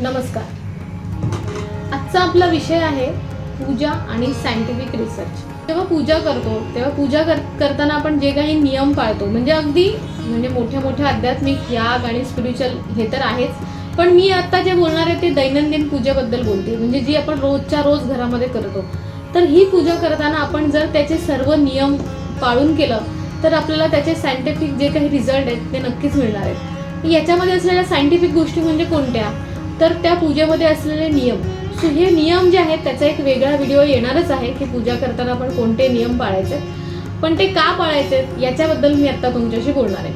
नमस्कार. आजचा आपला विषय आहे पूजा आणि सायंटिफिक रिसर्च जेव्हा पूजा करतो तेव्हा पूजा कर करताना आपण जे काही नियम पाळतो म्हणजे अगदी म्हणजे मोठ्या मोठ्या आध्यात्मिक याग आणि स्पिरिच्युअल हे तर आहेच पण मी आत्ता जे बोलणार आहे ते दैनंदिन पूजेबद्दल बोलते म्हणजे जी आपण रोजच्या रोज घरामध्ये करतो. तर ही पूजा करताना आपण जर त्याचे सर्व नियम पाळून केलं तर आपल्याला त्याचे सायंटिफिक जे काही रिझल्ट आहेत ते नक्कीच मिळणार आहेत. याच्यामध्ये असलेल्या सायंटिफिक गोष्टी म्हणजे कोणत्या? तर त्या पूजेमध्ये असलेले नियम. सो हे नियम जे आहेत त्याचा एक वेगळा व्हिडिओ येणारच आहे की पूजा करताना आपण कोणते नियम पाळायचे पण ते का पाळायचे याच्याबद्दल मी आता तुमच्याशी बोलणार आहे.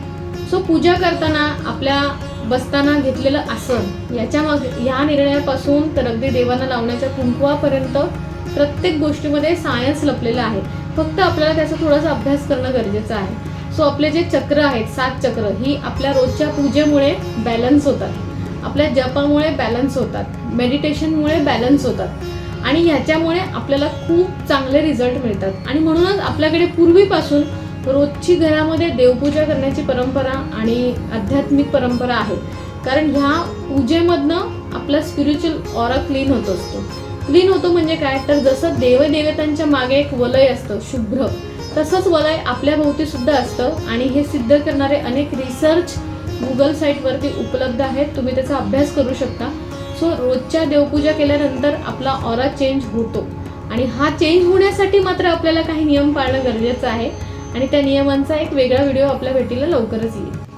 सो पूजा करताना आपल्या बसताना घेतलेलं आसन याच्या मग ह्या निर्णयापासून तर अगदी देवांना लावण्याच्या कुंकवापर्यंत प्रत्येक गोष्टीमध्ये सायन्स लपलेलं आहे. फक्त आपल्याला त्याचा थोडासा अभ्यास करणं गरजेचं आहे. सो आपले जे चक्र आहेत सात चक्र ही आपल्या रोजच्या पूजेमुळे बॅलन्स होतात. आपल्या जपामुळे बॅलन्स होतात. मेडिटेशनमुळे बॅलन्स होतात. आणि ह्याच्यामुळे आपल्याला खूप चांगले रिझल्ट मिळतात. आणि म्हणूनच आपल्याकडे पूर्वीपासून रोजची घरामध्ये देवपूजा करण्याची परंपरा आणि आध्यात्मिक परंपरा आहे. कारण ह्या पूजेमधनं आपला स्पिरिच्युअल ऑरा क्लीन होत असतो. क्लीन होतो म्हणजे काय? तर जसं देवदेवतांच्या मागे एक वलय असतं शुभ्र. तसंच वलय आपल्या भोवती सुद्धा असतं आणि हे सिद्ध करणारे अनेक रिसर्च गुगल साईटवरती उपलब्ध आहेत. तुम्ही त्याचा अभ्यास करू शकता. सो रोजच्या देवपूजा केल्यानंतर आपला ऑरा चेंज होतो. आणि हा चेंज होण्यासाठी मात्र आपल्याला काही नियम पाळणं गरजेचं आहे. आणि त्या नियमांचा एक वेगळा व्हिडिओ आपल्या भेटीला लवकरच येईल.